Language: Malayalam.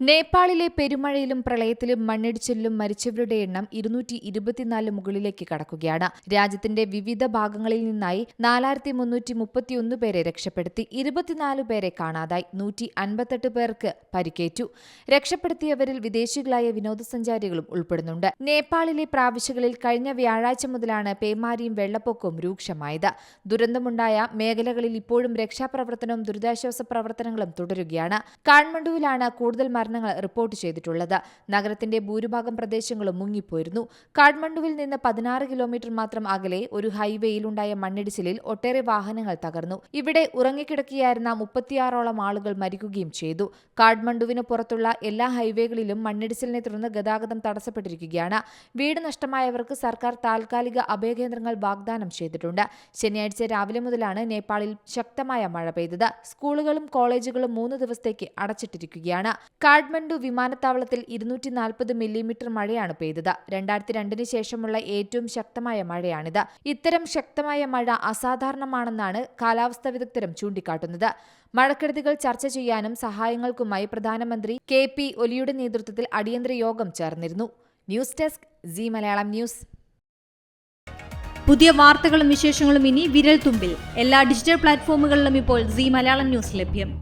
നേപ്പാളിലെ പെരുമഴയിലും പ്രളയത്തിലും മണ്ണിടിച്ചിലും മരിച്ചവരുടെ എണ്ണം ഇരുന്നൂറ്റി ഇരുപത്തിനാല് മുകളിലേക്ക് കടക്കുകയാണ്. രാജ്യത്തിന്റെ വിവിധ ഭാഗങ്ങളിൽ നിന്നായി നാലായിരത്തി മുന്നൂറ്റി മുപ്പത്തിയൊന്ന് പേരെ രക്ഷപ്പെടുത്തി ഇരുപത്തിനാല് പേരെ കാണാതായി. നൂറ്റി അൻപത്തെട്ട് പേർക്ക് പരിക്കേറ്റു. രക്ഷപ്പെടുത്തിയവരിൽ വിദേശികളായ വിനോദസഞ്ചാരികളും ഉൾപ്പെടുന്നുണ്ട്. നേപ്പാളിലെ പ്രാവശ്യകളിൽ കഴിഞ്ഞ വ്യാഴാഴ്ച മുതലാണ് പേമാരിയും വെള്ളപ്പൊക്കവും രൂക്ഷമായത്. ദുരന്തമുണ്ടായ മേഖലകളിൽ ഇപ്പോഴും രക്ഷാപ്രവർത്തനവും ദുരിതാശ്വാസ പ്രവർത്തനങ്ങളും തുടരുകയാണ്. കാഠ്മണ്ഡുവിലാണ് കൂടുതൽ മരണങ്ങൾ റിപ്പോർട്ട് ചെയ്തിട്ടുള്ളത്. നഗരത്തിന്റെ ഭൂരിഭാഗം പ്രദേശങ്ങളും മുങ്ങിപ്പോയിരുന്നു. കാഠ്മണ്ഡുവിൽ നിന്ന് പതിനാറ് കിലോമീറ്റർ മാത്രം അകലെ ഒരു ഹൈവേയിലുണ്ടായ മണ്ണിടിച്ചിലിൽ ഒട്ടേറെ വാഹനങ്ങൾ തകർന്നു. ഇവിടെ ഉറങ്ങിക്കിടക്കുകയായിരുന്ന മുപ്പത്തിയാറോളം ആളുകൾ മരിക്കുകയും ചെയ്തു. കാഠ്മണ്ഡുവിന് പുറത്തുള്ള എല്ലാ ഹൈവേകളിലും മണ്ണിടിച്ചിലിനെ തുടർന്ന് ഗതാഗതം തടസ്സപ്പെട്ടിരിക്കുകയാണ്. വീട് നഷ്ടമായവർക്ക് സർക്കാർ താൽക്കാലിക അഭയകേന്ദ്രങ്ങൾ വാഗ്ദാനം ചെയ്തിട്ടുണ്ട്. ശനിയാഴ്ച രാവിലെ മുതലാണ് നേപ്പാളിൽ ശക്തമായ മഴ പെയ്തത്. സ്കൂളുകളും കോളേജുകളും മൂന്ന് ദിവസത്തേക്ക് അടച്ചിട്ടിരിക്കുകയാണ്. കാഠ്മണ്ഡു വിമാനത്താവളത്തിൽ ഇരുന്നൂറ്റി നാൽപ്പത് മില്ലിമീറ്റർ മഴയാണ് പെയ്തത്. രണ്ടായിരത്തി രണ്ടിന് ശേഷമുള്ള ഏറ്റവും ശക്തമായ മഴയാണിത്. ഇത്തരം ശക്തമായ മഴ അസാധാരണമാണെന്നാണ് കാലാവസ്ഥാ വിദഗ്ധരും ചൂണ്ടിക്കാട്ടുന്നത്. മഴക്കെടുതികൾ ചർച്ച ചെയ്യാനും സഹായങ്ങൾക്കുമായി പ്രധാനമന്ത്രി കെ പി ഒലിയുടെ നേതൃത്വത്തിൽ അടിയന്തര യോഗം ചേർന്നിരുന്നു. News desk Zee Malayalam news. പുതിയ വാർത്തകളും വിശേഷങ്ങളും ഇനി വിരൽ തുമ്പിൽ എല്ലാ ഡിജിറ്റൽ പ്ലാറ്റ്ഫോമുകളിലും ഇപ്പോൾ സി മലയാളം ന്യൂസ് ലഭ്യം.